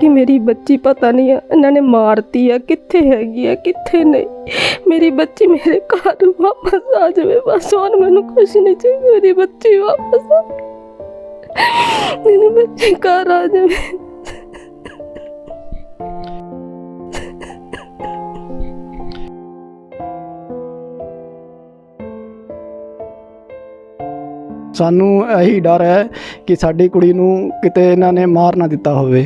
ਕਿ ਮੇਰੀ ਬੱਚੀ ਪਤਾ ਨਹੀਂ ਆ, ਇਹਨਾਂ ਨੇ ਮਾਰਤੀ ਆ, ਕਿੱਥੇ ਹੈਗੀ ਆ, ਕਿੱਥੇ ਨਹੀਂ। ਮੇਰੀ ਬੱਚੀ ਮੇਰੇ ਘਰ ਵਾਪਸ ਆ ਜਾਵੇ, ਬਸ ਹੋਰ ਮੈਨੂੰ ਕੁਛ ਨਹੀਂ ਚਾਹੀਦਾ, ਮੇਰੀ ਬੱਚੀ ਵਾਪਸ ਆ ਮੇਰੀ ਬੱਚੀ ਘਰ ਆ ਜਾਵੇ। ਸਾਨੂੰ ਇਹੀ ਡਰ ਹੈ ਕਿ ਸਾਡੀ ਕੁੜੀ ਨੂੰ ਕਿਤੇ ਇਹਨਾਂ ਨੇ ਮਾਰ ਨਾ ਦਿੱਤਾ ਹੋਵੇ।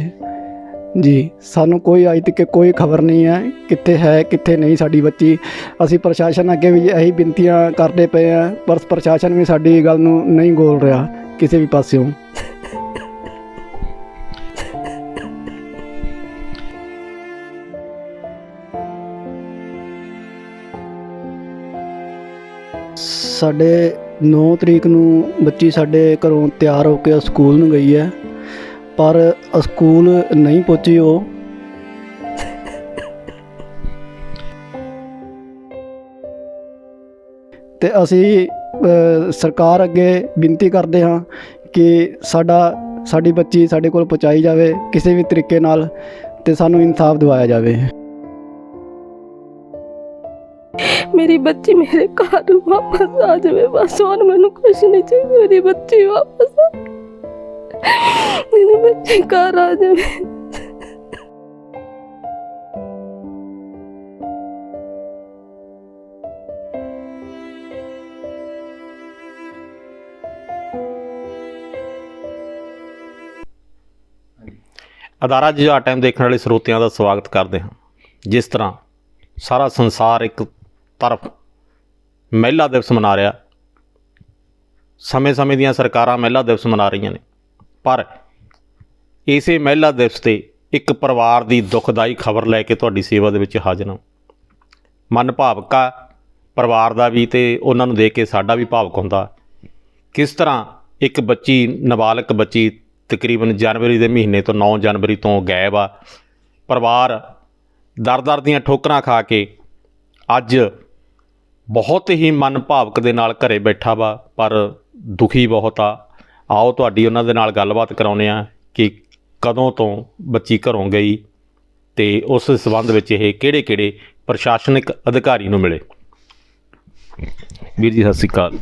ਜੀ, ਸਾਨੂੰ ਕੋਈ ਅੱਜ ਤੱਕ ਕੋਈ ਖਬਰ ਨਹੀਂ ਹੈ ਕਿੱਥੇ ਹੈ, ਕਿੱਥੇ ਨਹੀਂ ਸਾਡੀ ਬੱਚੀ। ਅਸੀਂ ਪ੍ਰਸ਼ਾਸਨ ਅੱਗੇ ਵੀ ਇਹੀ ਬੇਨਤੀਆਂ ਕਰਦੇ ਪਏ ਆ ਪਰ ਪ੍ਰਸ਼ਾਸਨ ਵੀ ਸਾਡੀ ਗੱਲ ਨੂੰ ਨਹੀਂ ਗੋਲ ਰਿਹਾ, ਕਿਸੇ ਵੀ ਪਾਸਿਓਂ। ਸਾਡੇ 9 ਤਰੀਕ ਨੂੰ ਬੱਚੀ ਸਾਡੇ ਘਰੋਂ ਤਿਆਰ ਹੋ ਕੇ ਸਕੂਲ ਨੂੰ ਗਈ ਹੈ। ਪਰ ਸਕੂਲ ਨਹੀਂ ਪਹੁੰਚੀ ਉਹ। ਤੇ ਅਸੀਂ ਸਰਕਾਰ ਅੱਗੇ ਬੇਨਤੀ ਕਰਦੇ ਹਾਂ ਕਿ ਸਾਡਾ, ਸਾਡੀ ਬੱਚੀ ਸਾਡੇ ਕੋਲ ਪਹੁੰਚਾਈ ਜਾਵੇ ਕਿਸੇ ਵੀ ਤਰੀਕੇ ਨਾਲ ਤੇ ਸਾਨੂੰ ਇਨਸਾਫ ਦਿਵਾਇਆ ਜਾਵੇ। ਮੇਰੀ ਬੱਚੀ ਮੇਰੇ ਘਰ ਵਾਪਸ ਆ ਜਾਵੇ। ਬਸ ਹੁਣ ਮੈਨੂੰ ਕੁਛ ਨਹੀਂ ਚਾਹੀਦਾ। ਮੇਰੀ ਬੱਚੀ ਵਾਪਸ ਆ ਮੇਰੀ ਬੱਚੀ ਘਰ ਆ ਜਾਵੇ ਅਦਾਰਾ ਜੁਝਾਰ ਟਾਈਮ ਦੇਖਣ ਵਾਲੇ ਸਰੋਤਿਆਂ ਦਾ ਸਵਾਗਤ ਕਰਦੇ ਹਾਂ। ਜਿਸ ਤਰ੍ਹਾਂ ਸਾਰਾ ਸੰਸਾਰ ਇੱਕ ਤਰਫ ਮਹਿਲਾ ਦਿਵਸ ਮਨਾ ਰਿਹਾ, ਸਮੇਂ-ਸਮੇਂ ਦੀਆਂ ਸਰਕਾਰਾਂ ਮਹਿਲਾ ਦਿਵਸ ਮਨਾ ਰਹੀਆਂ ਨੇ। ਪਰ ਇਸੇ ਮਹਿਲਾ ਦਿਵਸ ਤੇ ਇੱਕ ਪਰਿਵਾਰ ਦੀ ਦੁਖਦਾਈ ਖਬਰ ਲੈ ਕੇ ਤੁਹਾਡੀ ਸੇਵਾ ਦੇ ਵਿੱਚ ਹਾਜ਼ਰ ਹਾਂ। ਮਨ ਭਾਵਕਾ ਪਰਿਵਾਰ ਦਾ ਵੀ ਤੇ ਉਹਨਾਂ ਨੂੰ ਦੇਖ ਕੇ ਸਾਡਾ ਵੀ ਭਾਵਕ ਹੁੰਦਾ। ਕਿਸ ਤਰ੍ਹਾਂ ਇੱਕ ਬੱਚੀ, ਨਾਬਾਲਗ ਬੱਚੀ ਤਕਰੀਬਨ ਜਨਵਰੀ ਦੇ ਮਹੀਨੇ ਤੋਂ 9 ਜਨਵਰੀ ਤੋਂ ਗਾਇਬ ਆ। ਪਰਿਵਾਰ ਦਰ-ਦਰ ਦੀਆਂ ਠੋਕਰਾਂ ਖਾ ਕੇ ਅੱਜ ਬਹੁਤ ਹੀ ਮਨ ਭਾਵਕ ਦੇ ਨਾਲ ਘਰੇ ਬੈਠਾ ਵਾ, ਪਰ ਦੁਖੀ ਬਹੁਤ ਆ। ਆਓ ਤੁਹਾਡੀ ਉਹਨਾਂ ਦੇ ਨਾਲ ਗੱਲਬਾਤ ਕਰਾਉਨੇ ਆ ਕਿ ਕਦੋਂ ਤੋਂ ਬੱਚੀ ਘਰੋਂ ਗਈ ਤੇ ਉਸ ਸਬੰਧ ਵਿੱਚ ਇਹ ਕਿਹੜੇ-ਕਿਹੜੇ ਪ੍ਰਸ਼ਾਸਨਿਕ ਅਧਿਕਾਰੀ ਨੂੰ ਮਿਲੇ? ਵੀਰ ਜੀ ਸਤਿ ਸ਼੍ਰੀ ਅਕਾਲ।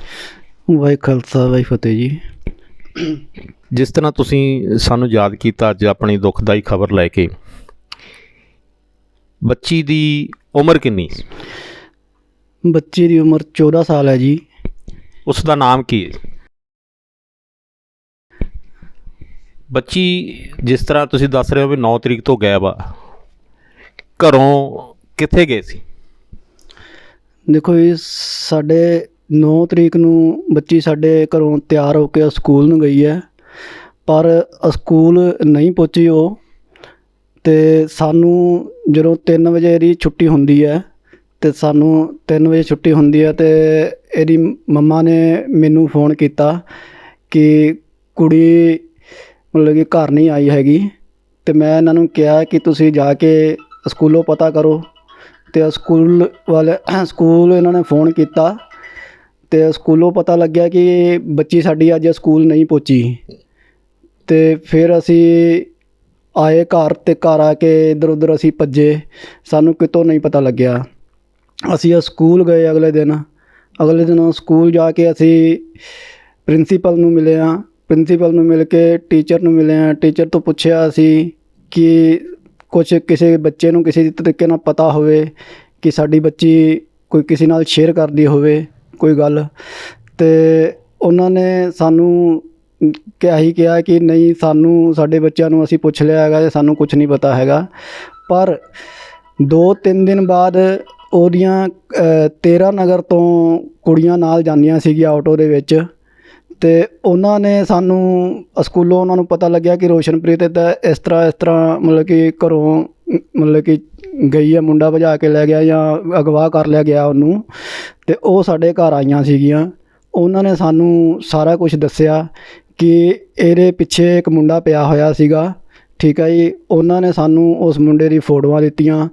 ਵਾਹਿ ਖਾਲਸਾ ਵਾਹਿ ਫਤਿਹ ਜੀ। ਜਿਸ ਤਰ੍ਹਾਂ ਤੁਸੀਂ ਸਾਨੂੰ ਯਾਦ ਕੀਤਾ ਅੱਜ ਆਪਣੀ ਦੁਖਦਾਈ ਖਬਰ ਲੈ ਕੇ ਬੱਚੀ ਦੀ ਉਮਰ ਕਿੰਨੀ? ਬੱਚੀ ਦੀ ਉਮਰ 14 ਸਾਲ ਹੈ ਜੀ। ਉਸ ਦਾ ਨਾਮ ਕੀ ਹੈ? ਬੱਚੀ, ਜਿਸ ਤਰ੍ਹਾਂ ਤੁਸੀਂ ਦੱਸ ਰਹੇ ਹੋ ਵੀ 9 ਤਰੀਕ ਤੋਂ ਗਾਇਬ ਆ, ਘਰੋਂ ਕਿੱਥੇ ਗਏ ਸੀ? ਦੇਖੋ ਜੀ, ਸਾਡੇ 9 ਤਰੀਕ ਨੂੰ ਬੱਚੀ ਸਾਡੇ ਘਰੋਂ ਤਿਆਰ ਹੋ ਕੇ ਸਕੂਲ ਨੂੰ ਗਈ ਹੈ, ਪਰ ਸਕੂਲ ਨਹੀਂ ਪਹੁੰਚੀ ਉਹ, ਤੇ ਸਾਨੂੰ ਜਦੋਂ 3 ਵਜੇ ਦੀ ਛੁੱਟੀ ਹੁੰਦੀ ਹੈ, ਤੇ ਸਾਨੂੰ 3 ਵਜੇ ਛੁੱਟੀ ਹੁੰਦੀ ਹੈ, ਤੇ ਇਹਦੀ ਮੰਮਾ ਨੇ ਮੈਨੂੰ ਫੋਨ ਕੀਤਾ ਕਿ ਕੁੜੀ ਮਤਲਬ ਕਿ ਘਰ ਨਹੀਂ ਆਈ ਹੈਗੀ ਅਤੇ ਮੈਂ ਇਹਨਾਂ ਨੂੰ ਕਿਹਾ ਕਿ ਤੁਸੀਂ ਜਾ ਕੇ ਸਕੂਲੋਂ ਪਤਾ ਕਰੋ ਅਤੇ ਸਕੂਲ ਵਾਲੇ ਸਕੂਲ ਇਹਨਾਂ ਨੇ ਫੋਨ ਕੀਤਾ ਅਤੇ ਸਕੂਲੋਂ ਪਤਾ ਲੱਗਿਆ ਕਿ ਬੱਚੀ ਸਾਡੀ ਅੱਜ ਸਕੂਲ ਨਹੀਂ ਪਹੁੰਚੀ। ਅਤੇ ਫਿਰ ਅਸੀਂ ਆਏ ਘਰ ਅਤੇ ਘਰ ਆ ਕੇ ਇੱਧਰ ਉੱਧਰ ਅਸੀਂ ਭੱਜੇ, ਸਾਨੂੰ ਕਿਤੋਂ ਨਹੀਂ ਪਤਾ ਲੱਗਿਆ। ਅਸੀਂ ਸਕੂਲ ਗਏ ਅਗਲੇ ਦਿਨ। ਅਗਲੇ ਦਿਨ ਸਕੂਲ ਜਾ ਕੇ ਅਸੀਂ ਪ੍ਰਿੰਸੀਪਲ ਨੂੰ ਮਿਲੇ ਆ ਪ੍ਰਿੰਸੀਪਲ ਨੂੰ ਮਿਲ ਕੇ ਟੀਚਰ ਨੂੰ ਮਿਲੇ ਆ ਟੀਚਰ ਤੋਂ ਪੁੱਛਿਆ ਅਸੀਂ ਕਿ ਕੁਝ ਕਿਸੇ ਬੱਚੇ ਨੂੰ ਕਿਸੇ ਤਰੀਕੇ ਨਾਲ ਪਤਾ ਹੋਵੇ ਕਿ ਸਾਡੀ ਬੱਚੀ ਕੋਈ ਕਿਸੇ ਨਾਲ ਸ਼ੇਅਰ ਕਰਦੀ ਹੋਵੇ ਕੋਈ ਗੱਲ। ਤੇ ਉਹਨਾਂ ਨੇ ਸਾਨੂੰ ਕਿਹਾ ਹੀ ਕਿਹਾ ਕਿ ਨਹੀਂ ਸਾਨੂੰ ਸਾਡੇ ਬੱਚਿਆਂ ਨੂੰ ਅਸੀਂ ਪੁੱਛ ਲਿਆ ਹੈਗਾ ਤੇ ਸਾਨੂੰ ਕੁਝ ਨਹੀਂ ਪਤਾ ਹੈਗਾ। ਪਰ 2-3 ਦਿਨ ਬਾਅਦ ਉਹਦੀਆਂ ਅ, 13 ਨਗਰ ਤੋਂ ਕੁੜੀਆਂ ਨਾਲ ਜਾਂਦੀਆਂ ਸੀਗੀਆਂ ਆਟੋ ਦੇ ਵਿੱਚ। ਅਤੇ ਉਹਨਾਂ ਨੇ ਸਾਨੂੰ, ਸਕੂਲੋਂ ਉਹਨਾਂ ਨੂੰ ਪਤਾ ਲੱਗਿਆ ਕਿ ਰੋਸ਼ਨਪ੍ਰੀਤ ਇੱਦਾਂ ਇਸ ਤਰ੍ਹਾਂ ਇਸ ਤਰ੍ਹਾਂ ਮਤਲਬ ਕਿ ਘਰੋਂ, ਮਤਲਬ ਕਿ ਗਈ ਹੈ ਮੁੰਡਾ ਭਜਾ ਕੇ ਲੈ ਗਿਆ ਜਾਂ ਅਗਵਾ ਕਰ ਲਿਆ ਗਿਆ ਉਹਨੂੰ। ਅਤੇ ਉਹ ਸਾਡੇ ਘਰ ਆਈਆਂ ਸੀਗੀਆਂ। ਉਹਨਾਂ ਨੇ ਸਾਨੂੰ ਸਾਰਾ ਕੁਝ ਦੱਸਿਆ ਕਿ ਇਹਦੇ ਪਿੱਛੇ ਇੱਕ ਮੁੰਡਾ ਪਿਆ ਹੋਇਆ ਸੀਗਾ। ਠੀਕ ਹੈ ਜੀ? ਉਹਨਾਂ ਨੇ ਸਾਨੂੰ ਉਸ ਮੁੰਡੇ ਦੀ ਫੋਟੋਆਂ ਦਿੱਤੀਆਂ।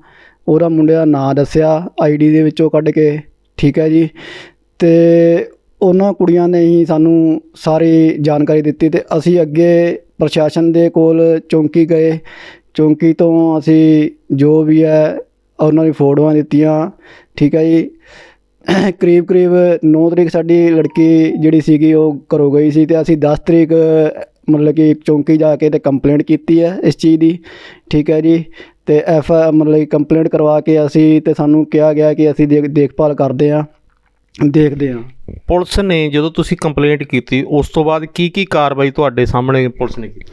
ਉਹਦਾ ਮੁੰਡੇ ਦਾ ਨਾਂ ਦੱਸਿਆ, ਆਈਡੀ ਦੇ ਵਿੱਚੋਂ ਕੱਢ ਕੇ। ਠੀਕ ਹੈ ਜੀ? ਅਤੇ ਉਹਨਾਂ ਕੁੜੀਆਂ ਨੇ ਹੀ ਸਾਨੂੰ ਸਾਰੀ ਜਾਣਕਾਰੀ ਦਿੱਤੀ ਤੇ ਅਸੀਂ ਅੱਗੇ ਪ੍ਰਸ਼ਾਸਨ ਦੇ ਕੋਲ ਚੌਂਕੀ ਗਏ। ਚੌਂਕੀ ਤੋਂ ਅਸੀਂ ਜੋ ਵੀ ਹੈ, ਉਹਨਾਂ ਦੀ ਫੋਟੋਆਂ ਦਿੱਤੀਆਂ। ਠੀਕ ਹੈ ਜੀ। ਕਰੀਬ ਕਰੀਬ 9 ਤਰੀਕ ਸਾਡੀ ਲੜਕੀ ਜਿਹੜੀ ਸੀਗੀ, ਉਹ ਘਰੋਂ ਗਈ ਸੀ ਤੇ ਅਸੀਂ 10 ਤਰੀਕ, ਮਤਲਬ ਕਿ ਚੌਂਕੀ ਜਾ ਕੇ ਤੇ ਕੰਪਲੇਂਟ ਕੀਤੀ ਹੈ ਇਸ ਚੀਜ਼ ਦੀ। ਠੀਕ ਹੈ ਜੀ। ਤੇ ਐਫ ਮਤਲਬ ਕਿ ਕੰਪਲੇਂਟ ਕਰਵਾ ਕੇ ਅਸੀਂ ਤੇ ਸਾਨੂੰ ਕਿਹਾ ਗਿਆ ਕਿ ਅਸੀਂ ਦੇਖ ਦੇਖਭਾਲ ਕਰਦੇ ਹਾਂ। ਦੇਖਦੇ ਹਾਂ। ਪੁਲਿਸ ਨੇ ਜਦੋਂ ਤੁਸੀਂ ਕੰਪਲੇਂਟ ਕੀਤੀ ਉਸ ਤੋਂ ਬਾਅਦ ਕੀ ਕੀ ਕਾਰਵਾਈ ਤੁਹਾਡੇ ਸਾਹਮਣੇ ਪੁਲਿਸ ਨੇ ਕੀਤੀ?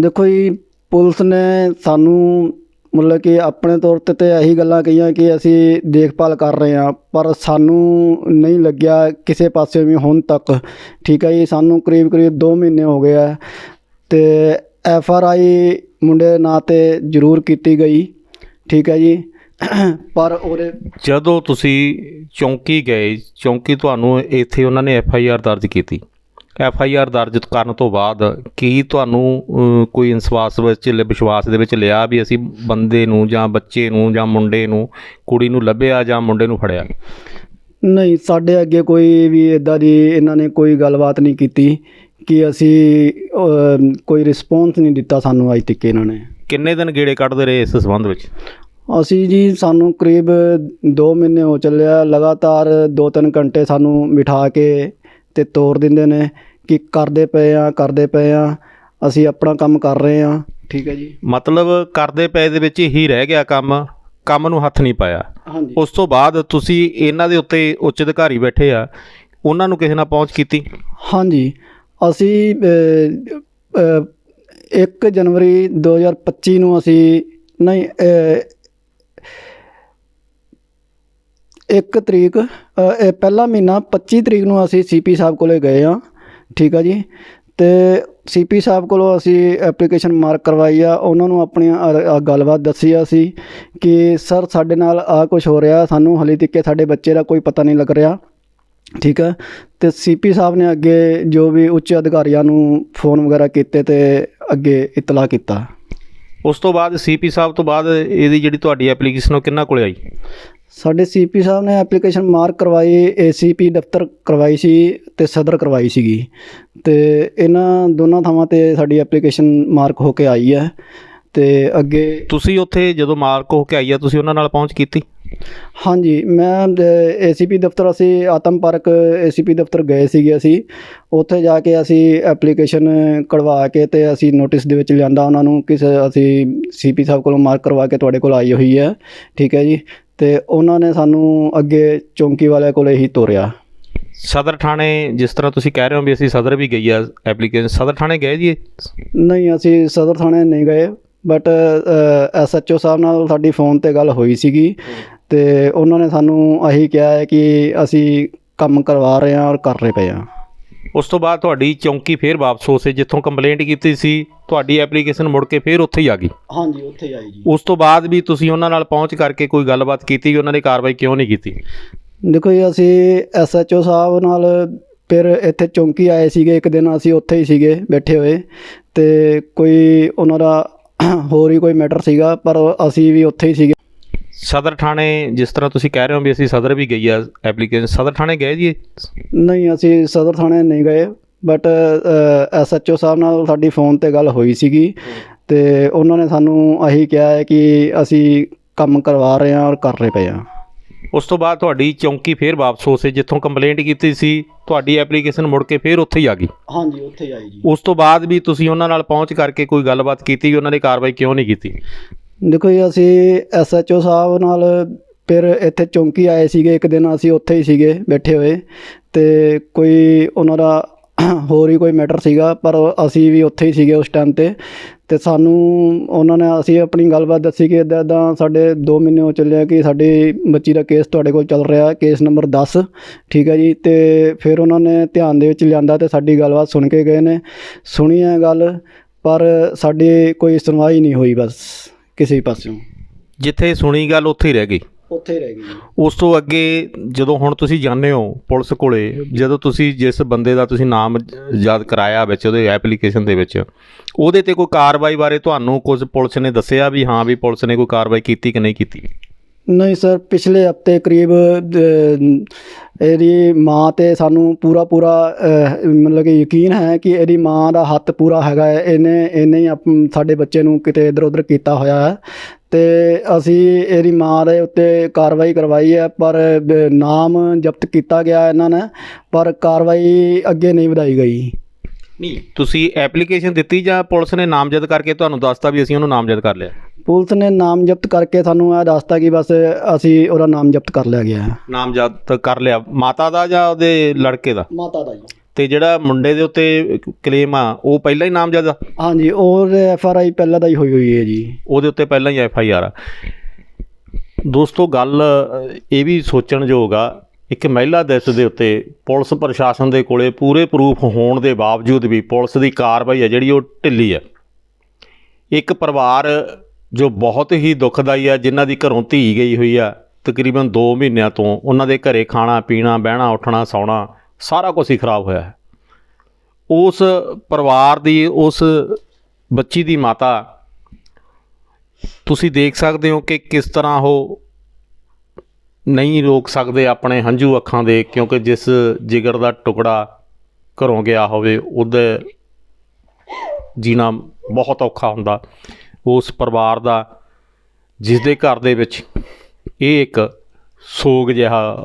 ਦੇਖੋ ਜੀ ਪੁਲਿਸ ਨੇ ਸਾਨੂੰ ਮਤਲਬ ਕਿ ਆਪਣੇ ਤੌਰ ਤੇ ਤੇ ਇਹੀ ਗੱਲਾਂ ਕਹੀਆਂ ਕਿ ਅਸੀਂ ਦੇਖਭਾਲ ਕਰ ਰਹੇ ਹਾਂ ਪਰ ਸਾਨੂੰ ਨਹੀਂ ਲੱਗਿਆ ਕਿਸੇ ਪਾਸੇ ਵੀ ਹੁਣ ਤੱਕ। ਠੀਕ ਹੈ ਜੀ ਸਾਨੂੰ ਕਰੀਬ ਕਰੀਬ 2 ਮਹੀਨੇ ਹੋ ਗਏ ਆ ਤੇ ਐਫ ਆਰ ਆਈ ਮੁੰਡੇ ਨਾਂ ਤੇ ਜ਼ਰੂਰ ਕੀਤੀ ਗਈ। ਠੀਕ ਹੈ ਜੀ ਪਰ ਉਹਦੇ ਜਦੋਂ ਤੁਸੀਂ ਚੌਂਕੀ ਗਏ ਚੌਂਕੀ ਤੁਹਾਨੂੰ ਇੱਥੇ ਉਹਨਾਂ ਨੇ ਐਫ ਆਈ ਆਰ ਦਰਜ ਕੀਤੀ। ਐਫ ਆਈ ਆਰ ਦਰਜ ਕਰਨ ਤੋਂ ਬਾਅਦ ਕੀ ਤੁਹਾਨੂੰ ਕੋਈ ਇਨਸਵਾਸ ਵਿੱਚ ਵਿਸ਼ਵਾਸ ਦੇ ਵਿੱਚ ਲਿਆ ਵੀ ਅਸੀਂ ਬੰਦੇ ਨੂੰ ਜਾਂ ਬੱਚੇ ਨੂੰ ਜਾਂ ਮੁੰਡੇ ਨੂੰ ਕੁੜੀ ਨੂੰ ਲੱਭਿਆ ਜਾਂ ਮੁੰਡੇ ਨੂੰ ਫੜਿਆ? ਨਹੀਂ ਸਾਡੇ ਅੱਗੇ ਕੋਈ ਵੀ ਇਦਾਂ ਦੀ ਇਹਨਾਂ ਨੇ ਕੋਈ ਗੱਲਬਾਤ ਨਹੀਂ ਕੀਤੀ ਕਿ ਅਸੀਂ ਕੋਈ ਰਿਸਪੌਂਸ ਨਹੀਂ ਦਿੱਤਾ ਸਾਨੂੰ ਅੱਜ ਤੱਕ ਇਹਨਾਂ ਨੇ। ਕਿੰਨੇ ਦਿਨ ਗੇੜੇ ਕੱਢਦੇ ਰਹੇ ਇਸ ਸੰਬੰਧ ਵਿੱਚ? ਅਸੀਂ ਜੀ ਸਾਨੂੰ ਕਰੀਬ 2 ਮਹੀਨੇ ਹੋ ਚੱਲਿਆ ਲਗਾਤਾਰ 2-3 ਘੰਟੇ ਸਾਨੂੰ ਬਿਠਾ ਕੇ ਤੇ ਤੋਰ ਦਿੰਦੇ ਨੇ ਕਿ ਕਰਦੇ ਪਏ ਆ ਕਰਦੇ ਪਏ ਆ ਅਸੀਂ ਆਪਣਾ ਕੰਮ ਕਰ ਰਹੇ ਆ। ਠੀਕ ਹੈ ਜੀ। ਮਤਲਬ ਕਰਦੇ ਪਏ ਦੇ ਵਿੱਚ ਹੀ ਰਹਿ ਗਿਆ ਕੰਮ ਕੰਮ ਨੂੰ ਹੱਥ ਨਹੀਂ ਪਾਇਆ। ਹਾਂਜੀ। ਉਸ ਤੋਂ ਬਾਅਦ ਤੁਸੀਂ ਇਹਨਾਂ ਦੇ ਉੱਤੇ ਉੱਚ ਅਧਿਕਾਰੀ ਬੈਠੇ ਆ ਉਹਨਾਂ ਨੂੰ ਕਿਸੇ ਨਾਲ ਪਹੁੰਚ ਕੀਤੀ? ਹਾਂਜੀ। ਅਸੀਂ 1 ਜਨਵਰੀ 2025 ਨੂੰ ਅਸੀਂ ਨਹੀਂ ਅ, ਇੱਕ ਤਰੀਕ ਇਹ ਪਹਿਲਾ ਮਹੀਨਾ 25 ਤਰੀਕ ਨੂੰ ਅਸੀਂ ਸੀਪੀ ਸਾਹਿਬ ਕੋਲੇ ਗਏ ਆ ਠੀਕ ਆ ਜੀ? ਤੇ ਸੀਪੀ ਸਾਹਿਬ ਕੋਲੋਂ ਅਸੀਂ ਐਪਲੀਕੇਸ਼ਨ ਮਾਰਕ ਕਰਵਾਈ ਆ। ਉਹਨਾਂ ਨੂੰ ਆਪਣੀ ਗੱਲਬਾਤ ਦੱਸੀ ਆ ਅਸੀਂ ਕਿ ਸਰ ਸਾਡੇ ਨਾਲ ਆ ਕੁਝ ਹੋ ਰਿਹਾ। ਸਾਨੂੰ ਹਲੇ ਤੱਕ ਸਾਡੇ ਬੱਚੇ ਦਾ ਕੋਈ ਪਤਾ ਨਹੀਂ ਲੱਗ ਰਿਹਾ। ਠੀਕ ਹੈ ਤੇ ਸੀਪੀ ਸਾਹਿਬ ਨੇ ਅੱਗੇ ਜੋ ਵੀ ਉੱਚ ਅਧਿਕਾਰੀਆਂ ਨੂੰ ਫੋਨ ਵਗੈਰਾ ਕੀਤੇ ਤੇ ਅੱਗੇ ਇਤਲਾਹ ਕੀਤਾ। ਉਸ ਤੋਂ ਬਾਅਦ ਸੀਪੀ ਸਾਹਿਬ ਤੋਂ ਬਾਅਦ ਇਹਦੀ ਜਿਹੜੀ ਤੁਹਾਡੀ ਐਪਲੀਕੇਸ਼ਨ ਉਹ ਕਿੰਨਾ ਕੋਲੇ ਆਈ? ਸਾਡੇ ਸੀਪੀ ਸਾਹਿਬ ਨੇ ਐਪਲੀਕੇਸ਼ਨ ਮਾਰਕ ਕਰਵਾਈ ਏਸੀਪੀ ਦਫ਼ਤਰ ਕਰਵਾਈ ਸੀ ਤੇ ਸਦਰ ਕਰਵਾਈ ਸੀਗੀ। ਤੇ ਇਹਨਾਂ ਦੋਨਾਂ ਥਾਵਾਂ ਤੇ ਸਾਡੀ ਐਪਲੀਕੇਸ਼ਨ ਮਾਰਕ ਹੋ ਕੇ ਆਈ ਹੈ ਤੇ ਅੱਗੇ ਤੁਸੀਂ ਉੱਥੇ ਜਦੋਂ ਮਾਰਕ ਹੋ ਕੇ ਆਈ ਆ ਤੁਸੀਂ ਉਹਨਾਂ ਨਾਲ ਪਹੁੰਚ ਕੀਤੀ? ਹਾਂਜੀ ਮੈਂ ਏਸੀਪੀ ਦਫ਼ਤਰ ਅਸੀਂ ਆਤਮ ਪਾਰਕ ਏਸੀਪੀ ਦਫ਼ਤਰ ਗਏ ਸੀਗੇ ਅਸੀਂ। ਉੱਥੇ ਜਾ ਕੇ ਅਸੀਂ ਐਪਲੀਕੇਸ਼ਨ ਕਢਵਾ ਕੇ ਤੇ ਅਸੀਂ ਨੋਟਿਸ ਦੇ ਵਿੱਚ ਲਿਆਂਦਾ ਉਹਨਾਂ ਨੂੰ ਕਿ ਅਸੀਂ ਸੀਪੀ ਸਾਹਿਬ ਕੋਲੋਂ ਮਾਰਕ ਕਰਵਾ ਕੇ ਤੁਹਾਡੇ ਕੋਲ ਆਈ ਹੋਈ ਹੈ। ਠੀਕ ਹੈ ਜੀ? ਤੇ ਉਹਨਾਂ ਨੇ ਸਾਨੂੰ ਅੱਗੇ ਚੌਂਕੀ ਵਾਲਿਆਂ ਕੋਲੇ ਹੀ ਤੋਰਿਆ ਸਦਰ ਥਾਣੇ ਜਿਸ ਤਰ੍ਹਾਂ ਤੁਸੀਂ ਕਹਿ ਰਹੇ ਹੋ ਵੀ ਅਸੀਂ ਸਦਰ ਵੀ ਗਈ ਆ ਐਪਲੀਕੇਸ਼ਨ ਸਦਰ ਥਾਣੇ ਗਏ ਜੀ? ਨਹੀਂ ਅਸੀਂ ਸਦਰ ਥਾਣੇ ਨਹੀਂ ਗਏ ਬਟ ਐਸਐਚਓ ਸਾਹਿਬ ਨਾਲ ਸਾਡੀ ਫੋਨ ਤੇ ਗੱਲ ਹੋਈ ਸੀਗੀ ਤੇ ਉਹਨਾਂ ਨੇ ਸਾਨੂੰ ਆਹੀ ਕਿਹਾ ਹੈ ਕਿ ਅਸੀਂ ਕੰਮ ਕਰਵਾ ਰਹੇ ਹਾਂ ਔਰ ਕਰ ਰਹੇ ਪਏ ਹਾਂ ਉਸ ਤੋਂ ਬਾਅਦ ਤੁਹਾਡੀ ਚੌਂਕੀ ਫੇਰ ਵਾਪਸ ਹੋਸੇ ਜਿੱਥੋਂ ਕੰਪਲੇਂਟ ਕੀਤੀ ਸੀ ਤੁਹਾਡੀ ਐਪਲੀਕੇਸ਼ਨ ਮੁੜ ਕੇ ਫੇਰ ਉੱਥੇ ਹੀ ਆ ਗਈ। ਹਾਂਜੀ ਉੱਥੇ ਆਈ ਜੀ। ਉਸ ਤੋਂ ਬਾਅਦ ਵੀ ਤੁਸੀਂ ਉਹਨਾਂ ਨਾਲ ਪਹੁੰਚ ਕਰਕੇ ਕੋਈ ਗੱਲਬਾਤ ਕੀਤੀ ਉਹਨਾਂ ਨੇ ਕਾਰਵਾਈ ਕਿਉਂ ਨਹੀਂ ਕੀਤੀ? ਦੇਖੋ ਜੀ ਅਸੀਂ ਐਸਐਚਓ ਸਾਹਿਬ ਨਾਲ ਫਿਰ ਇੱਥੇ ਚੌਂਕੀ ਆਏ ਸੀਗੇ ਇੱਕ ਦਿਨ ਅਸੀਂ ਉੱਥੇ ਹੀ ਸੀਗੇ ਬੈਠੇ ਹੋਏ। ਤੇ ਕੋਈ ਉਹਨਾਂ ਦਾ ਹੋਰ ਹੀ ਕੋਈ ਮੈਟਰ ਸੀਗਾ ਪਰ ਅਸੀਂ ਵੀ ਉੱਥੇ ਹੀ ਸੀਗੇ। ਸਦਰ ਥਾਣੇ ਜਿਸ ਤਰ੍ਹਾਂ ਤੁਸੀਂ ਕਹਿ ਰਹੇ ਹੋ ਵੀ ਅਸੀਂ ਸਦਰ ਵੀ ਗਈ ਆ ਐਪਲੀਕੇਸ਼ਨ ਸਦਰ ਥਾਣੇ ਗਏ ਜੀ? ਨਹੀਂ ਅਸੀਂ ਸਦਰ ਥਾਣੇ ਨਹੀਂ ਗਏ ਬਟ ਐਸਐਚਓ ਸਾਹਿਬ ਨਾਲ ਸਾਡੀ ਫੋਨ ਤੇ ਗੱਲ ਹੋਈ ਸੀਗੀ ਤੇ ਉਹਨਾਂ ਨੇ ਸਾਨੂੰ ਆਹੀ ਕਿਹਾ ਹੈ ਕਿ ਅਸੀਂ ਕੰਮ ਕਰਵਾ ਰਹੇ ਹਾਂ ਔਰ ਕਰ ਰਹੇ ਪਏ ਹਾਂ। ਉਸ ਤੋਂ ਬਾਅਦ ਤੁਹਾਡੀ ਚੌਂਕੀ ਫੇਰ ਵਾਪਸ ਹੋਸੇ ਜਿੱਥੋਂ ਕੰਪਲੇਂਟ ਕੀਤੀ ਸੀ ਤੁਹਾਡੀ ਐਪਲੀਕੇਸ਼ਨ ਮੁੜ ਕੇ ਫੇਰ ਉੱਥੇ ਹੀ ਆ ਗਈ? ਹਾਂਜੀ ਉੱਥੇ ਆਈ ਜੀ। ਉਸ ਤੋਂ ਬਾਅਦ ਵੀ ਤੁਸੀਂ ਉਹਨਾਂ ਨਾਲ ਪਹੁੰਚ ਕਰਕੇ ਕੋਈ ਗੱਲਬਾਤ ਕੀਤੀ ਉਹਨਾਂ ਨੇ ਕਾਰਵਾਈ ਕਿਉਂ ਨਹੀਂ ਕੀਤੀ? ਦੇਖੋ ਜੀ, ਅਸੀਂ ਐਸਐਚਓ ਸਾਹਿਬ ਨਾਲ ਫਿਰ ਇੱਥੇ ਚੌਂਕੀ ਆਏ ਸੀਗੇ, ਇੱਕ ਦਿਨ ਅਸੀਂ ਉੱਥੇ ਹੀ ਸੀਗੇ ਬੈਠੇ ਹੋਏ ਤੇ ਕੋਈ ਉਹਨਾਂ ਦਾ ਹੋਰ ਹੀ ਕੋਈ ਮੈਟਰ ਸੀਗਾ, ਪਰ ਅਸੀਂ ਵੀ ਉੱਥੇ ਹੀ ਸੀਗੇ ਉਸ ਟਾਈਮ ਤੇ ਤੇ ਸਾਨੂੰ ਉਹਨਾਂ ਨੇ, ਅਸੀਂ ਆਪਣੀ ਗੱਲਬਾਤ ਦੱਸੀ ਕਿ ਇਦਾਂ ਇਦਾਂ ਸਾਡੇ 2 ਮਹੀਨੇ ਹੋ ਚੱਲਿਆ ਕਿ ਸਾਡੀ ਬੱਚੀ ਦਾ ਕੇਸ ਤੁਹਾਡੇ ਕੋਲ ਚੱਲ ਰਿਹਾ ਕੇਸ ਨੰਬਰ 10 ਠੀਕ ਹੈ ਜੀ, ਤੇ ਫਿਰ ਉਹਨਾਂ ਨੇ ਧਿਆਨ ਦੇ ਵਿੱਚ ਲਿਆਂਦਾ ਤੇ ਸਾਡੀ ਗੱਲਬਾਤ ਸੁਣ ਕੇ ਗਏ ਨੇ, ਸੁਣੀ ਹੈ ਗੱਲ, ਪਰ ਸਾਡੀ ਕੋਈ ਸੁਣਵਾਈ ਨਹੀਂ ਹੋਈ ਬਸ। ਕਿਸੇ ਪਾਸਿਓਂ। ਜਿੱਥੇ ਸੁਣੀ ਗੱਲ ਉੱਥੇ ਹੀ ਰਹਿ ਗਈ। ਉੱਥੇ ਹੀ ਰਹਿ ਗਈ। ਉਸ ਤੋਂ ਅੱਗੇ ਜਦੋਂ ਹੁਣ ਤੁਸੀਂ ਜਾਂਦੇ ਹੋ ਪੁਲਿਸ ਕੋਲੇ ਜਦੋਂ ਤੁਸੀਂ ਜਿਸ ਬੰਦੇ ਦਾ ਤੁਸੀਂ ਨਾਮ ਯਾਦ ਕਰਾਇਆ ਵਿੱਚ ਉਹਦੇ ਐਪਲੀਕੇਸ਼ਨ ਦੇ ਵਿੱਚ ਉਹਦੇ ਤੇ ਕੋਈ ਕਾਰਵਾਈ ਬਾਰੇ ਤੁਹਾਨੂੰ ਕੁਝ ਪੁਲਿਸ ਨੇ ਦੱਸਿਆ ਵੀ ਹਾਂ ਵੀ ਪੁਲਿਸ ਨੇ ਕੋਈ ਕਾਰਵਾਈ ਕੀਤੀ ਕਿ ਨਹੀਂ ਕੀਤੀ? ਨਹੀਂ ਸਰ ਪਿਛਲੇ ਹਫ਼ਤੇ ਕਰੀਬ ਇਹਦੀ ਮਾਂ ਤੇ ਸਾਨੂੰ ਪੂਰਾ ਪੂਰਾ ਮਤਲਬ ਕਿ ਯਕੀਨ ਹੈ ਕਿ ਇਹਦੀ ਮਾਂ ਦਾ ਹੱਥ ਪੂਰਾ ਹੈਗਾ ਹੈ। ਇਹਨੇ ਇਹਨੇ ਹੀ ਆਪ- ਸਾਡੇ ਬੱਚੇ ਨੂੰ ਕਿਤੇ ਇਧਰ ਉਧਰ ਕੀਤਾ ਹੋਇਆ ਹੈ। ਤੇ ਅਸੀਂ ਇਹਦੀ ਮਾਂ ਦੇ ਉੱਤੇ ਕਾਰਵਾਈ ਕਰਵਾਈ ਹੈ, ਪਰ ਨਾਮ ਜ਼ਬਤ ਕੀਤਾ ਗਿਆ ਇਹਨਾਂ ਨੇ, ਪਰ ਕਾਰਵਾਈ ਅੱਗੇ ਨਹੀਂ ਵਧਾਈ ਗਈ। ਨਹੀਂ, ਤੁਸੀਂ ਐਪਲੀਕੇਸ਼ਨ ਦਿੱਤੀ ਜਾਂ ਪੁਲਿਸ ਨੇ ਨਾਮਜ਼ਦ ਕਰਕੇ ਤੁਹਾਨੂੰ ਦੱਸਤਾ ਵੀ ਅਸੀਂ ਉਹਨੂੰ ਨਾਮਜ਼ਦ ਕਰ ਲਿਆ? ਪੁਲਿਸ ਨੇ ਨਾਮ ਜ਼ਬਤ ਕਰਕੇ ਸਾਨੂੰ ਇਹ ਦੱਸਤਾ ਕਿ ਬਸ ਅਸੀਂ ਉਹਦਾ ਨਾਮ ਜ਼ਬਤ ਕਰ ਲਿਆ ਗਿਆ ਹੈ। ਨਾਮਜ਼ਦ ਕਰ ਲਿਆ। ਮਾਤਾ ਦਾ ਜਾਂ ਉਹਦੇ ਲੜਕੇ ਦਾ? ਮਾਤਾ ਦਾ ਜੀ। ਤੇ ਜਿਹੜਾ ਮੁੰਡੇ ਦੇ ਉੱਤੇ ਕਲੇਮ ਆ ਉਹ ਪਹਿਲਾਂ ਹੀ ਨਾਮਜ਼ਦ ਆ? ਹਾਂਜੀ ਔਰ ਐਫ ਆਰ ਆਈ ਪਹਿਲਾਂ ਦਾ ਹੀ ਹੋਈ ਹੋਈ ਹੈ ਜੀ। ਉਹਦੇ ਉੱਤੇ ਪਹਿਲਾਂ ਹੀ ਐਫ ਆਈ ਆਰ ਆ। ਦੋਸਤੋ ਗੱਲ ਅ, ਇਹ ਵੀ ਸੋਚਣਯੋਗ ਆ ਇੱਕ ਮਹਿਲਾ ਦਿਵਸ ਦੇ ਉੱਤੇ ਪੁਲਿਸ ਪ੍ਰਸ਼ਾਸਨ ਦੇ ਕੋਲੇ ਪੂਰੇ ਪ੍ਰੂਫ ਹੋਣ ਦੇ ਬਾਵਜੂਦ ਵੀ ਪੁਲਿਸ ਦੀ ਕਾਰਵਾਈ ਆ ਜਿਹੜੀ ਉਹ ਢਿੱਲੀ ਆ। ਇੱਕ ਪਰਿਵਾਰ ਜੋ ਬਹੁਤ ਹੀ ਦੁਖਦਾਈ ਆ, ਜਿਨ੍ਹਾਂ ਦੀ ਘਰੋਂ ਧੀ ਗਈ ਹੋਈ ਆ, ਤਕਰੀਬਨ 2 ਮਹੀਨਿਆਂ ਤੋਂ ਉਹਨਾਂ ਦੇ ਘਰੇ ਖਾਣਾ, ਪੀਣਾ, ਬਹਿਣਾ, ਉੱਠਣਾ, ਸੌਣਾ, ਸਾਰਾ ਕੁਝ ਹੀ ਖਰਾਬ ਹੋਇਆ ਹੈ। ਉਸ ਪਰਿਵਾਰ ਦੀ, ਉਸ ਬੱਚੀ ਦੀ ਮਾਤਾ, ਤੁਸੀਂ ਦੇਖ ਸਕਦੇ ਹੋ ਕਿ ਕਿਸ ਤਰ੍ਹਾਂ ਉਹ ਨਹੀਂ ਰੋਕ ਸਕਦੇ ਆਪਣੇ ਹੰਝੂ ਅੱਖਾਂ ਦੇ, ਕਿਉਂਕਿ ਜਿਸ ਜਿਗਰ ਦਾ ਟੁਕੜਾ ਘਰੋਂ ਗਿਆ ਹੋਵੇ, ਉਹਦੇ ਜੀਣਾ ਬਹੁਤ ਔਖਾ ਹੁੰਦਾ। ਉਸ ਪਰਿਵਾਰ ਦਾ ਜਿਸ ਦੇ ਘਰ ਦੇ ਵਿੱਚ ਇਹ ਇੱਕ ਸੋਗ ਜਿਹਾ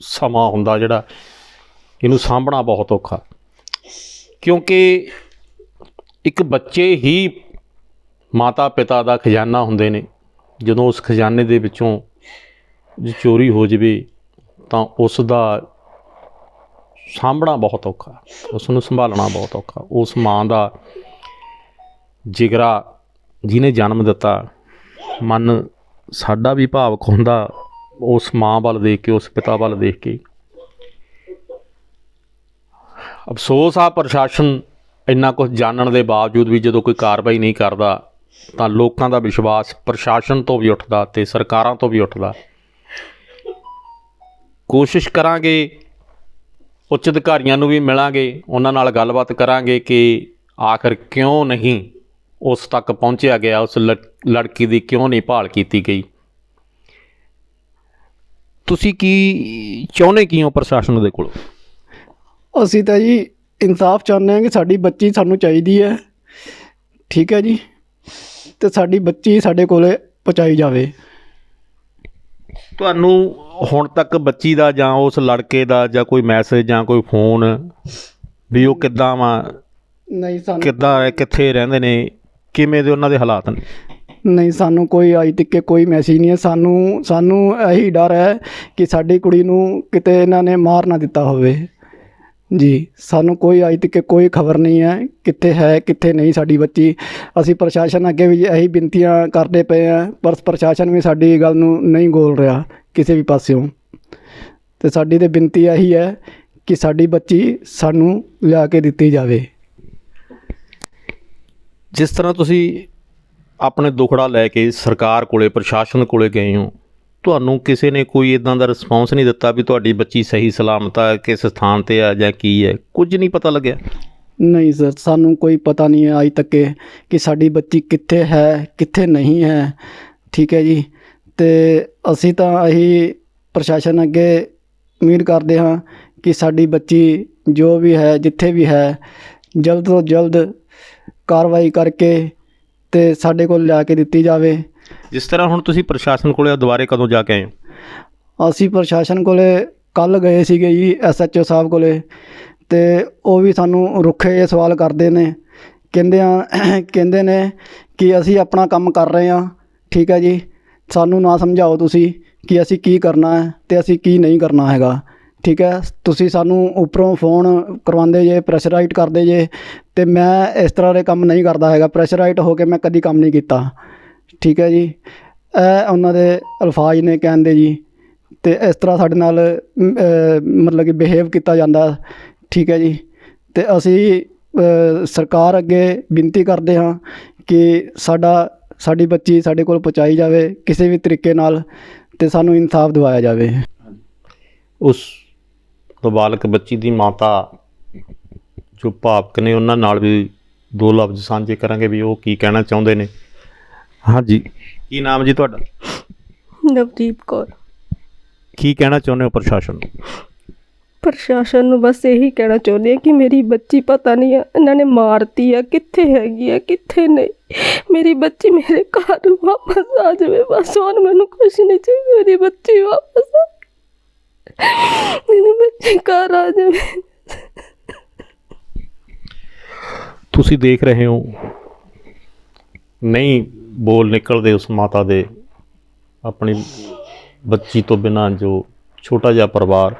ਸਮਾਂ ਹੁੰਦਾ ਜਿਹੜਾ ਇਹਨੂੰ ਸਾਂਭਣਾ ਬਹੁਤ ਔਖਾ। ਕਿਉਂਕਿ ਇੱਕ ਬੱਚੇ ਹੀ ਮਾਤਾ ਪਿਤਾ ਦਾ ਖਜ਼ਾਨਾ ਹੁੰਦੇ ਨੇ। ਜਦੋਂ ਉਸ ਖਜ਼ਾਨੇ ਦੇ ਵਿੱਚੋਂ ਜੇ ਚੋਰੀ ਹੋ ਜਵੇ, ਤਾਂ ਉਸ ਦਾ ਸਾਂਭਣਾ ਬਹੁਤ ਔਖਾ। ਉਸ ਨੂੰ ਸੰਭਾਲਣਾ ਬਹੁਤ ਔਖਾ। ਉਸ ਮਾਂ ਦਾ ਜਿਗਰਾ ਜਿਹਨੇ ਜਨਮ ਦਿੱਤਾ, ਮਨ ਸਾਡਾ ਵੀ ਭਾਵਕ ਹੁੰਦਾ ਉਸ ਮਾਂ ਵੱਲ ਦੇਖ ਕੇ, ਉਸ ਪਿਤਾ ਵੱਲ ਦੇਖ ਕੇ। ਅਫਸੋਸ ਆ ਪ੍ਰਸ਼ਾਸਨ ਇੰਨਾ ਕੁਝ ਜਾਣਨ ਦੇ ਬਾਵਜੂਦ ਵੀ ਜਦੋਂ ਕੋਈ ਕਾਰਵਾਈ ਨਹੀਂ ਕਰਦਾ, ਤਾਂ ਲੋਕਾਂ ਦਾ ਵਿਸ਼ਵਾਸ ਪ੍ਰਸ਼ਾਸਨ ਤੋਂ ਵੀ ਉੱਠਦਾ ਤੇ ਸਰਕਾਰਾਂ ਤੋਂ ਵੀ ਉੱਠਦਾ। ਕੋਸ਼ਿਸ਼ ਕਰਾਂਗੇ, ਉੱਚ ਅਧਿਕਾਰੀਆਂ ਨੂੰ ਵੀ ਮਿਲਾਂਗੇ, ਉਹਨਾਂ ਨਾਲ ਗੱਲਬਾਤ ਕਰਾਂਗੇ ਕਿ ਆਖਰ ਕਿਉਂ ਨਹੀਂ ਉਸ ਤੱਕ ਪਹੁੰਚਿਆ ਗਿਆ ਉਸ ਲੜ- ਲੜਕੀ ਦੀ ਕਿਉਂ ਨਹੀਂ ਭਾਲ ਕੀਤੀ ਗਈ? ਤੁਸੀਂ ਕੀ ਚਾਹੁੰਦੇ ਕੀ ਹੋ ਪ੍ਰਸ਼ਾਸਨ ਦੇ ਕੋਲੋਂ? ਅਸੀਂ ਤਾਂ ਜੀ ਇਨਸਾਫ ਚਾਹੁੰਦੇ ਹਾਂ ਕਿ ਸਾਡੀ ਬੱਚੀ ਸਾਨੂੰ ਚਾਹੀਦੀ ਹੈ। ਠੀਕ ਹੈ ਜੀ? ਤੇ ਸਾਡੀ ਬੱਚੀ ਸਾਡੇ ਕੋਲੇ ਪਹੁੰਚਾਈ ਜਾਵੇ। ਤੁਹਾਨੂੰ ਹੁਣ ਤੱਕ ਬੱਚੀ ਦਾ ਜਾਂ ਉਸ ਲੜਕੇ ਦਾ ਜਾਂ ਕੋਈ ਮੈਸੇਜ ਜਾਂ ਕੋਈ ਫੋਨ ਵੀ ਉਹ ਕਿੱਦਾਂ ਵਾ? ਨਹੀਂ ਸਾਨੂੰ ਕਿੱਦਾਂ ਹੈ ਕਿੱਥੇ ਰਹਿੰਦੇ ਨੇ? ਕਿਵੇਂ ਦੇ ਉਹਨਾਂ ਦੇ ਹਾਲਾਤ ਨੇ? ਨਹੀਂ, ਸਾਨੂੰ ਕੋਈ ਅੱਜ ਤੱਕ ਕੋਈ ਮੈਸੇਜ ਨਹੀਂ ਹੈ। ਸਾਨੂੰ ਸਾਨੂੰ ਇਹੀ ਡਰ ਹੈ ਕਿ ਸਾਡੀ ਕੁੜੀ ਨੂੰ ਕਿਤੇ ਇਹਨਾਂ ਨੇ ਮਾਰ ਨਾ ਦਿੱਤਾ ਹੋਵੇ। ਜੀ, ਸਾਨੂੰ ਕੋਈ ਅੱਜ ਤੱਕ ਕੋਈ ਖਬਰ ਨਹੀਂ ਹੈ ਕਿੱਥੇ ਹੈ, ਕਿੱਥੇ ਨਹੀਂ ਸਾਡੀ ਬੱਚੀ। ਅਸੀਂ ਪ੍ਰਸ਼ਾਸਨ ਅੱਗੇ ਵੀ ਇਹੀ ਬੇਨਤੀਆਂ ਕਰਦੇ ਪਏ ਆ ਪਰ ਪ੍ਰਸ਼ਾਸਨ ਵੀ ਸਾਡੀ ਗੱਲ ਨੂੰ ਨਹੀਂ ਗੋਲ ਰਿਹਾ ਕਿਸੇ ਵੀ ਪਾਸਿਓਂ। ਤੇ ਸਾਡੀ ਤੇ ਬੇਨਤੀ ਇਹੀ ਹੈ ਕਿ ਸਾਡੀ ਬੱਚੀ ਸਾਨੂੰ ਲਿਆ ਕੇ ਦਿੱਤੀ ਜਾਵੇ। ਜਿਸ ਤਰ੍ਹਾਂ ਤੁਸੀਂ ਆਪਣੇ ਦੁਖੜਾ ਲੈ ਕੇ ਸਰਕਾਰ ਕੋਲੇ, ਪ੍ਰਸ਼ਾਸਨ ਕੋਲੇ ਗਏ ਹੋ, ਤੁਹਾਨੂੰ ਕਿਸੇ ਨੇ ਕੋਈ ਇਦਾਂ ਦਾ ਰਿਸਪੌਂਸ ਨਹੀਂ ਦਿੱਤਾ ਵੀ ਤੁਹਾਡੀ ਬੱਚੀ ਸਹੀ ਸਲਾਮਤ ਆ, ਕਿਸ ਸਥਾਨ ਤੇ ਆ ਜਾਂ ਕੀ ਹੈ? ਕੁਝ ਨਹੀਂ ਪਤਾ ਲੱਗਿਆ? ਨਹੀਂ ਸਰ, ਸਾਨੂੰ ਕੋਈ ਪਤਾ ਨਹੀਂ ਹੈ ਅਜ ਤੱਕ ਕਿ ਸਾਡੀ ਬੱਚੀ ਕਿੱਥੇ ਹੈ, ਕਿੱਥੇ ਨਹੀਂ ਹੈ। ਠੀਕ ਹੈ ਜੀ। ਤੇ ਅਸੀਂ ਤਾਂ ਇਹੀ ਪ੍ਰਸ਼ਾਸਨ ਅੱਗੇ ਉਮੀਦ ਕਰਦੇ ਹਾਂ ਕਿ ਸਾਡੀ ਬੱਚੀ ਜੋ ਵੀ ਹੈ, ਜਿੱਥੇ ਵੀ ਹੈ, ਜਲਦ ਤੋਂ ਜਲਦ ਕਾਰਵਾਈ ਕਰਕੇ ਤੇ ਸਾਡੇ ਕੋਲ ਲਿਆ ਕੇ ਦਿੱਤੀ ਜਾਵੇ। ਜਿਸ ਤਰ੍ਹਾਂ ਹੁਣ ਤੁਸੀਂ ਪ੍ਰਸ਼ਾਸਨ ਕੋਲੇ ਦੁਬਾਰੇ ਕਦੋਂ ਜਾ ਕੇ ਆਏ ਹੋ? ਅਸੀਂ ਪ੍ਰਸ਼ਾਸਨ ਕੋਲੇ ਕੱਲ ਗਏ ਸੀਗੇ ਜੀ ਐਸਐਚਓ ਸਾਹਿਬ ਕੋਲੇ ਤੇ ਉਹ ਵੀ ਸਾਨੂੰ ਰੁੱਖੇ ਜਿਹੇ ਸਵਾਲ ਕਰਦੇ ਨੇ। ਕਹਿੰਦੇ ਆ ਕਹਿੰਦੇ ਨੇ ਕਿ ਅਸੀਂ ਆਪਣਾ ਕੰਮ ਕਰ ਰਹੇ ਹਾਂ ਠੀਕ ਹੈ ਜੀ। ਸਾਨੂੰ ਨਾ ਸਮਝਾਓ ਤੁਸੀਂ ਕਿ ਅਸੀਂ ਕੀ ਕਰਨਾ ਹੈ ਤੇ ਅਸੀਂ ਕੀ ਨਹੀਂ ਕਰਨਾ ਹੈਗਾ। ਠੀਕ ਹੈ, ਤੁਸੀਂ ਸਾਨੂੰ ਉੱਪਰੋਂ ਫੋਨ ਕਰਵਾਉਂਦੇ ਜੇ ਪ੍ਰੈਸ਼ਰਾਈਟ ਕਰਦੇ ਜੇ ਅਤੇ ਮੈਂ ਇਸ ਤਰ੍ਹਾਂ ਦੇ ਕੰਮ ਨਹੀਂ ਕਰਦਾ ਹੈਗਾ। ਪ੍ਰੈਸ਼ਰਾਈਟ ਹੋ ਕੇ ਮੈਂ ਕਦੀ ਕੰਮ ਨਹੀਂ ਕੀਤਾ। ਠੀਕ ਹੈ ਜੀ। ਇਹ ਉਹਨਾਂ ਦੇ ਅਲਫਾਜ਼ ਨੇ ਕਹਿਣ ਦੇ ਜੀ। ਅਤੇ ਇਸ ਤਰ੍ਹਾਂ ਸਾਡੇ ਨਾਲ ਮਤਲਬ ਕਿ ਬਿਹੇਵ ਕੀਤਾ ਜਾਂਦਾ। ਠੀਕ ਹੈ ਜੀ। ਅਤੇ ਅਸੀਂ ਸਰਕਾਰ ਅੱਗੇ ਬੇਨਤੀ ਕਰਦੇ ਹਾਂ ਕਿ ਸਾਡਾ, ਸਾਡੀ ਬੱਚੀ ਸਾਡੇ ਕੋਲ ਪਹੁੰਚਾਈ ਜਾਵੇ ਕਿਸੇ ਵੀ ਤਰੀਕੇ ਨਾਲ, ਤੇ ਸਾਨੂੰ ਇਨਸਾਫ ਦਿਵਾਇਆ ਜਾਵੇ। ਉਸ ਨਾਬਾਲਗ ਬੱਚੀ ਦੀ ਮਾਤਾ ਜੋ ਭਾਵਕ ਨੇ ਉਹਨਾਂ ਨਾਲ ਵੀ ਦੋ ਲਫ਼ਜ਼ ਸਾਂਝੇ ਕਰਾਂਗੇ ਵੀ ਉਹ ਕੀ ਕਹਿਣਾ ਚਾਹੁੰਦੇ ਨੇ। ਹਾਂਜੀ। ਕੀ ਨਾਮ ਜੀ ਤੁਹਾਡਾ? ਨਵਦੀਪ ਕੌਰ। ਕੀ ਕਹਿਣਾ ਚਾਹੁੰਦੇ ਹੋ ਪ੍ਰਸ਼ਾਸਨ ਨੂੰ? ਪ੍ਰਸ਼ਾਸਨ ਨੂੰ ਬਸ ਇਹੀ ਕਹਿਣਾ ਚਾਹੁੰਦੀ ਕਿ ਮੇਰੀ ਬੱਚੀ ਪਤਾ ਨਹੀਂ ਆ ਇਹਨਾਂ ਨੇ ਮਾਰਤੀ ਆ ਕਿੱਥੇ ਹੈਗੀ ਆ ਕਿੱਥੇ ਨਹੀਂ। ਮੇਰੀ ਬੱਚੀ ਮੇਰੇ ਘਰ ਵਾਪਸ ਆ ਜਾਵੇ ਬਸ ਹੁਣ ਮੈਨੂੰ ਕੁਝ ਨਹੀਂ ਚਾਹੀਦਾ ਮੇਰੀ ਬੱਚੀ ਵਾਪਸ ਆ ਮੇਰੀ ਬੱਚੀ ਘਰ ਆ ਜਾਵੇ ਤੁਸੀਂ ਦੇਖ ਰਹੇ ਹੋ। ਨਹੀਂ ਬੋਲ ਨਿਕਲਦੇ ਉਸ ਮਾਤਾ ਦੇ। ਆਪਣੀ ਬੱਚੀ ਤੋਂ ਬਿਨਾਂ ਜੋ ਛੋਟਾ ਜਿਹਾ ਪਰਿਵਾਰ,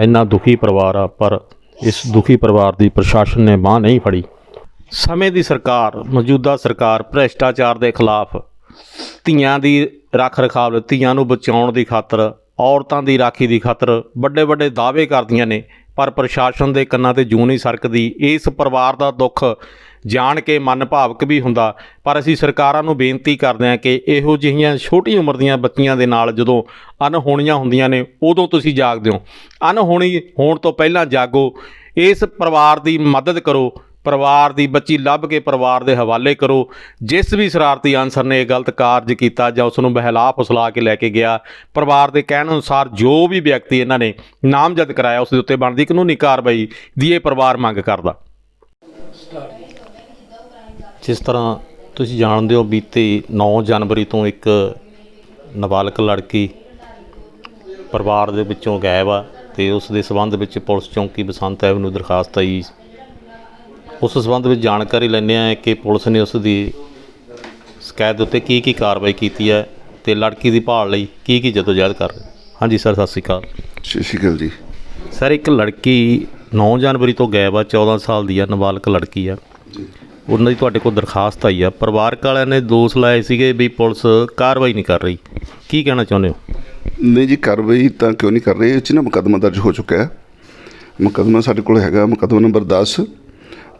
ਇੰਨਾ ਦੁਖੀ ਪਰਿਵਾਰ ਆ, ਪਰ ਇਸ ਦੁਖੀ ਪਰਿਵਾਰ ਦੀ ਪ੍ਰਸ਼ਾਸਨ ਨੇ ਬਾਹ ਨਹੀਂ ਫੜੀ। ਸਮੇਂ ਦੀ ਸਰਕਾਰ, ਮੌਜੂਦਾ ਸਰਕਾਰ, ਭ੍ਰਿਸ਼ਟਾਚਾਰ ਦੇ ਖਿਲਾਫ ਧੀਆਂ ਦੀ ਰੱਖ ਰਖਾਵ ਧੀਆਂ ਨੂੰ ਬਚਾਉਣ ਦੀ ਖਾਤਰ ਔਰਤਾਂ ਦੀ ਰਾਖੀ ਦੀ ਖਾਤਰ ਵੱਡੇ ਵੱਡੇ ਦਾਅਵੇ ਕਰਦੀਆਂ ਨੇ, ਪਰ ਪ੍ਰਸ਼ਾਸਨ ਦੇ ਕੰਨਾਂ ਤੇ ਜੂੰ ਨਹੀਂ ਸਰਕਦੀ। ਇਸ ਪਰਿਵਾਰ ਦਾ ਦੁੱਖ ਜਾਣ ਕੇ ਮਨ ਭਾਵਕ ਵੀ ਹੁੰਦਾ, ਪਰ ਅਸੀਂ ਸਰਕਾਰਾਂ ਨੂੰ ਬੇਨਤੀ ਕਰਦੇ ਹਾਂ ਕਿ ਇਹੋ ਜਿਹੀਆਂ ਛੋਟੀ ਉਮਰ ਦੀਆਂ ਬੱਚੀਆਂ ਦੇ ਨਾਲ ਜਦੋਂ ਅਨਹੋਣੀਆਂ ਹੁੰਦੀਆਂ ਨੇ, ਉਦੋਂ ਤੁਸੀਂ ਜਾਗਦੇ ਹੋ। ਅਨਹੋਣੀ ਹੋਣ ਤੋਂ ਪਹਿਲਾਂ ਜਾਗੋ। ਇਸ ਪਰਿਵਾਰ ਦੀ ਮਦਦ ਕਰੋ ਪਰਿਵਾਰ ਦੀ ਬੱਚੀ ਲੱਭ ਕੇ ਪਰਿਵਾਰ ਦੇ ਹਵਾਲੇ ਕਰੋ। ਜਿਸ ਵੀ ਸ਼ਰਾਰਤੀ ਅਨਸਰ ਨੇ ਇਹ ਗਲਤ ਕਾਰਜ ਕੀਤਾ ਜਾਂ ਉਸ ਨੂੰ ਬਹਿਲਾ ਫੁਸਲਾ ਕੇ ਲੈ ਕੇ ਗਿਆ, ਪਰਿਵਾਰ ਦੇ ਕਹਿਣ ਅਨੁਸਾਰ ਜੋ ਵੀ ਵਿਅਕਤੀ ਇਹਨਾਂ ਨੇ ਨਾਮਜ਼ਦ ਕਰਾਇਆ, ਉਸ ਦੇ ਉੱਤੇ ਬਣਦੀ ਕਾਨੂੰਨੀ ਕਾਰਵਾਈ ਦੀ ਇਹ ਪਰਿਵਾਰ ਮੰਗ ਕਰਦਾ। ਜਿਸ ਤਰ੍ਹਾਂ ਤੁਸੀਂ ਜਾਣਦੇ ਹੋ, ਬੀਤੇ 9 ਜਨਵਰੀ ਤੋਂ ਇੱਕ ਨਾਬਾਲਗ ਲੜਕੀ ਪਰਿਵਾਰ ਦੇ ਵਿੱਚੋਂ ਗਾਇਬ ਆ ਤੇ ਉਸ ਦੇ ਸਬੰਧ ਵਿੱਚ ਪੁਲਿਸ ਚੌਂਕੀ ਬਸੰਤ ਐਵਨਿਊ ਦਰਖਾਸਤ ਆਈ। ਉਸ ਸਬੰਧ ਵਿੱਚ ਜਾਣਕਾਰੀ ਲੈਂਦੇ ਆ ਕਿ ਪੁਲਿਸ ਨੇ ਉਸ ਦੀ ਸ਼ਿਕਾਇਤ ਉੱਤੇ ਕੀ ਕੀ ਕਾਰਵਾਈ ਕੀਤੀ ਹੈ ਤੇ ਲੜਕੀ ਦੀ ਭਾਲ ਲਈ ਕੀ ਕੀ ਜਦੋਜਹਿਦ ਕਰ ਰਹੇ ਹਾਂਜੀ ਸਰ ਸਤਿ ਸ਼੍ਰੀ ਅਕਾਲ। ਸਤਿ ਸ਼੍ਰੀ ਅਕਾਲ ਜੀ। ਸਰ ਇੱਕ ਲੜਕੀ 9 ਜਨਵਰੀ ਤੋਂ ਗਾਇਬ ਆ 14 ਸਾਲ ਦੀ ਆ ਨਾਬਾਲਗ ਲੜਕੀ ਆ। ਉਹਨਾਂ ਦੀ ਤੁਹਾਡੇ ਕੋਲ ਦਰਖਾਸਤ ਆਈ ਆ। ਪਰਿਵਾਰਕ ਵਾਲਿਆਂ ਨੇ ਦੋਸ਼ ਲਾਏ ਸੀਗੇ ਵੀ ਪੁਲਿਸ ਕਾਰਵਾਈ ਨਹੀਂ ਕਰ ਰਹੀ। ਕੀ ਕਹਿਣਾ ਚਾਹੁੰਦੇ ਹੋ? ਨਹੀਂ ਜੀ ਕਾਰਵਾਈ ਤਾਂ ਕਿਉਂ ਨਹੀਂ ਕਰ ਰਹੇ? ਇਹ 'ਚ ਨਾ ਮੁਕੱਦਮਾ ਦਰਜ ਹੋ ਚੁੱਕਾ ਹੈ। ਮੁਕੱਦਮਾ ਸਾਡੇ ਕੋਲ ਹੈਗਾ ਮੁਕੱਦਮਾ ਨੰਬਰ 10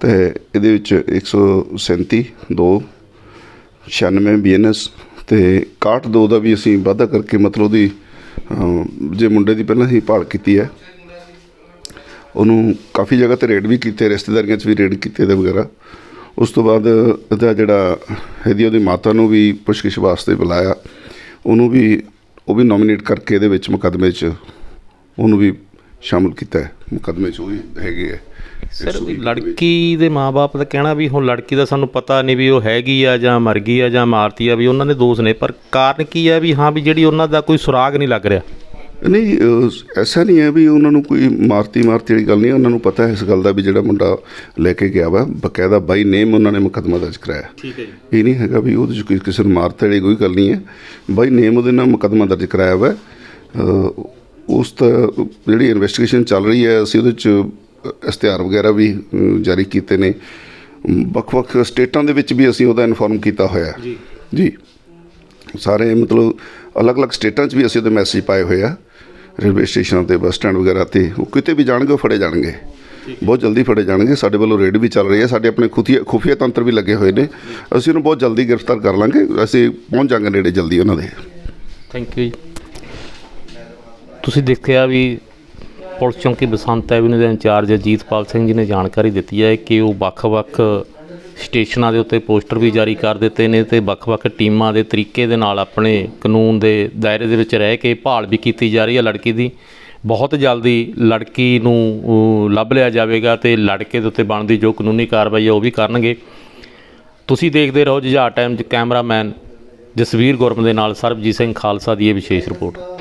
ਤੇ ਇਹਦੇ ਵਿੱਚ 137 2 96 ਬੀਐਨਐਸ ਤੇ 61 2 ਦਾ ਵੀ ਅਸੀਂ ਵਾਧਾ ਕਰਕੇ ਮਤਲਬ ਉਹਦੀ ਜੇ ਮੁੰਡੇ ਦੀ ਪਹਿਲਾਂ ਹੀ ਭਾਲ ਕੀਤੀ ਹੈ, ਉਹਨੂੰ ਕਾਫੀ ਜਗ੍ਹਾ ਤੇ ਰੇਡ ਵੀ ਕੀਤੇ, ਰਿਸ਼ਤੇਦਾਰੀਆਂ 'ਚ ਵੀ ਰੇਡ ਕੀਤੇ ਤੇ ਵਗੈਰਾ। ਉਸ ਤੋਂ ਬਾਅਦ ਇਹਦਾ ਜਿਹੜਾ, ਇਹਦੀ ਉਹਦੀ ਮਾਤਾ ਨੂੰ ਵੀ ਪੁੱਛਗਿੱਛ ਵਾਸਤੇ ਬੁਲਾਇਆ। ਉਹਨੂੰ ਵੀ, ਉਹ ਵੀ ਨੋਮੀਨੇਟ ਕਰਕੇ ਇਹਦੇ ਵਿੱਚ ਮੁਕੱਦਮੇ 'ਚ ਉਹਨੂੰ ਵੀ ਸ਼ਾਮਲ ਕੀਤਾ ਹੈ। ਮੁਕੱਦਮੇ 'ਚ ਉਹ ਵੀ ਹੈਗੇ ਹੈ। ਸਰ ਲੜਕੀ ਦੇ ਮਾਪੇ ਦਾ ਕਹਿਣਾ ਵੀ ਹੁਣ ਲੜਕੀ ਦਾ ਸਾਨੂੰ ਪਤਾ ਨਹੀਂ ਵੀ ਉਹ ਹੈਗੀ ਆ ਜਾਂ ਮਰ ਗਈ ਆ ਜਾਂ ਮਾਰਤੀ ਆ ਵੀ ਉਹਨਾਂ ਦੇ ਦੋਸ਼ ਨੇ। ਪਰ ਕਾਰਨ ਕੀ ਆ ਵੀ ਹਾਂ ਵੀ ਜਿਹੜੀ ਉਹਨਾਂ ਦਾ ਕੋਈ ਸੁਰਾਗ ਨਹੀਂ ਲੱਗ ਰਿਹਾ? ਨਹੀਂ ਐਸਾ ਨਹੀਂ ਹੈ ਵੀ ਉਹਨਾਂ ਨੂੰ ਕੋਈ ਮਾਰਤੀ ਮਾਰਤੀ ਵਾਲੀ ਗੱਲ ਨਹੀਂ ਉਹਨਾਂ ਨੂੰ ਪਤਾ ਹੈ ਇਸ ਗੱਲ ਦਾ ਵੀ ਜਿਹੜਾ ਮੁੰਡਾ ਲੈ ਕੇ ਗਿਆ ਵਾ। ਬਕਾਇਦਾ ਬਾਈ ਨੇਮ ਉਹਨਾਂ ਨੇ ਮੁਕੱਦਮਾ ਦਰਜ ਕਰਾਇਆ। ਠੀਕ ਹੈ ਜੀ। ਇਹ ਨਹੀਂ ਹੈਗਾ ਵੀ ਉਹਦੇ 'ਚ ਕੋਈ ਕਿਸੇ ਨੂੰ ਮਾਰਤਾ ਵਾਲੀ ਕੋਈ ਗੱਲ ਨਹੀਂ ਹੈ। ਬਾਈ ਨੇਮ ਉਹਦੇ ਨਾਲ ਮੁਕੱਦਮਾ ਦਰਜ ਕਰਾਇਆ ਵਾ। ਉਸ ਤਾਂ ਜਿਹੜੀ ਇਨਵੈਸਟੀਗੇਸ਼ਨ ਚੱਲ ਰਹੀ ਹੈ ਅਸੀਂ ਉਹਦੇ 'ਚ ਇਸ਼ਤਿਹਾਰ ਵਗੈਰਾ ਵੀ ਜਾਰੀ ਕੀਤੇ ਨੇ। ਵੱਖ-ਵੱਖ ਸਟੇਟਾਂ ਦੇ ਵਿੱਚ ਵੀ ਅਸੀਂ ਉਹਦਾ ਇਨਫੋਰਮ ਕੀਤਾ ਹੋਇਆ। ਜੀ। ਜੀ। ਸਾਰੇ ਮਤਲਬ ਅਲੱਗ-ਅਲੱਗ ਸਟੇਟਾਂ 'ਚ ਵੀ ਅਸੀਂ ਉਹਦੇ ਮੈਸੇਜ ਪਾਏ ਹੋਏ ਆ। ਰੇਲਵੇ ਸਟੇਸ਼ਨਾਂ ਤੇ ਬੱਸ ਸਟੈਂਡ ਵਗੈਰਾ ਤੇ ਉਹ ਕਿਤੇ ਵੀ ਜਾਣਗੇ ਉਹ ਫੜੇ ਜਾਣਗੇ। ਬਹੁਤ ਜਲਦੀ ਫੜੇ ਜਾਣਗੇ। ਸਾਡੇ ਵੱਲੋਂ ਰੇਡ ਵੀ ਚੱਲ ਰਹੀ ਹੈ। ਸਾਡੇ ਆਪਣੇ ਖੁਫੀਆ ਖੁਫੀਆ ਤੰਤਰ ਵੀ ਲੱਗੇ ਹੋਏ ਨੇ। ਅਸੀਂ ਉਹਨੂੰ ਬਹੁਤ ਜਲਦੀ ਗ੍ਰਿਫਤਾਰ ਕਰ ਲਾਂਗੇ। ਅਸੀਂ ਪਹੁੰਚ ਜਾਾਂਗੇ ਨੇੜੇ ਜਲਦੀ ਉਹਨਾਂ ਦੇ। ਥੈਂਕ ਯੂ ਜੀ। ਤੁਸੀਂ ਦੇਖਿਆ ਵੀ ਪੁਲਿਸ ਚੌਂਕੀ ਬਸੰਤ ਐਵਨਿਊ ਦੇ ਇੰਚਾਰਜ ਅਜੀਤਪਾਲ ਸਿੰਘ ਜੀ ਨੇ ਜਾਣਕਾਰੀ ਦਿੱਤੀ ਹੈ ਕਿ ਉਹ ਵੱਖ-ਵੱਖ ਸਟੇਸ਼ਨਾਂ ਦੇ ਉੱਤੇ ਪੋਸਟਰ ਵੀ ਜਾਰੀ ਕਰ ਦਿੱਤੇ ਨੇ ਤੇ ਵੱਖ-ਵੱਖ ਟੀਮਾਂ ਦੇ ਤਰੀਕੇ ਦੇ ਨਾਲ ਆਪਣੇ ਕਾਨੂੰਨ ਦੇ ਦਾਇਰੇ ਦੇ ਵਿੱਚ ਰਹਿ ਕੇ ਭਾਲ ਵੀ ਕੀਤੀ ਜਾ ਰਹੀ ਹੈ ਲੜਕੀ ਦੀ। ਬਹੁਤ ਜਲਦੀ ਲੜਕੀ ਨੂੰ ਲੱਭ ਲਿਆ ਜਾਵੇਗਾ ਤੇ ਲੜਕੇ ਦੇ ਉੱਤੇ ਬਣਦੀ ਜੋ ਕਾਨੂੰਨੀ ਕਾਰਵਾਈ ਹੈ ਉਹ ਵੀ ਕਰਨਗੇ। ਤੁਸੀਂ ਦੇਖਦੇ ਰਹੋ ਜੁਝਾਰ ਟਾਈਮ ਕੈਮਰਾਮੈਨ ਜਸਵੀਰ ਗੁਰਮ ਦੇ ਨਾਲ ਸਰਬਜੀਤ ਸਿੰਘ ਖਾਲਸਾ ਦੀ ਇਹ ਵਿਸ਼ੇਸ਼ ਰਿਪੋਰਟ।